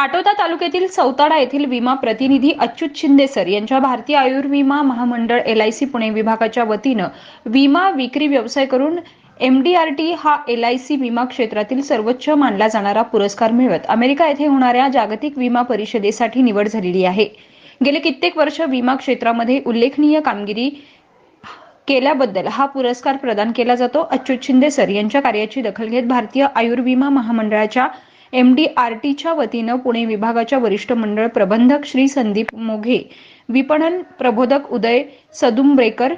पाटोदा तालुक्यातील सौताडा येथील विमा प्रतिनिधी अच्युत शिंदे सर यांच्या भारतीय आयुर्विमा महामंडळ एल आय सी पुणे विभागाच्या वतीनं विमा विक्री व्यवसाय करून एम डी आर टी हा एल आय सी विमा क्षेत्रातील सर्वोच्च मानला जाणारा पुरस्कार मिळवत अमेरिका येथे होणाऱ्या जागतिक विमा परिषदेसाठी निवड झालेली आहे. गेले कित्येक वर्ष विमा क्षेत्रामध्ये उल्लेखनीय कामगिरी केल्याबद्दल हा पुरस्कार प्रदान केला जातो. अच्युत शिंदे सर यांच्या कार्याची दखल घेत भारतीय आयुर्विमा महामंडळाच्या एम डी आर टीच्या वतीनं पुणे विभागाच्या वरिष्ठ मंडळ प्रबंधक श्री संदीप मोघे विपणन प्रबोधक उदय सदुंब्रेकर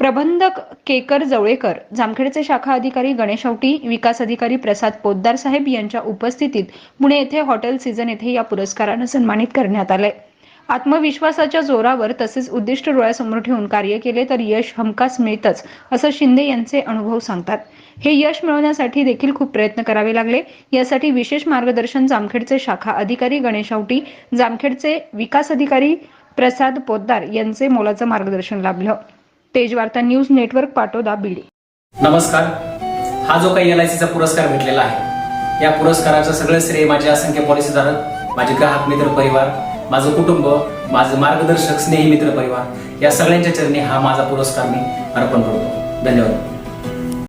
प्रबंधक केकर जवळेकर जामखेडचे शाखा अधिकारी गणेश आवटी विकास अधिकारी प्रसाद पोद्दार साहेब यांच्या उपस्थितीत पुणे येथे हॉटेल सीझन येथे या पुरस्कारानं सन्मानित करण्यात आलंय. आत्मविश्वासाच्या जोरावर तसेच उद्दिष्ट डोळ्यासमोर ठेवून कार्य केले तर यश हमखास मिळतच असं शिंदे यांचे अनुभव सांगतात. हे यश मिळवण्यासाठी देखील खूप प्रयत्न करावे लागले. यासाठी विशेष मार्गदर्शन जामखेडचे शाखा अधिकारी गणेश आवटी जामखेडचे विकास अधिकारी प्रसाद पोद्दार यांचे मोलाचं मार्गदर्शन लाभलं. Tejvarta news network Patoda Beed. नमस्कार. हा जो काही एल आय सीचा पुरस्कार भेटलेला आहे या पुरस्काराचं सगळं श्रेय माझे असंख्य पॉलिसीधारक माझे ग्राहक मित्र परिवार माझं कुटुंब माझं मार्गदर्शक स्नेही मित्र परिवार या सगळ्यांच्या चरणी हा माझा पुरस्कार मी अर्पण करतो. धन्यवाद.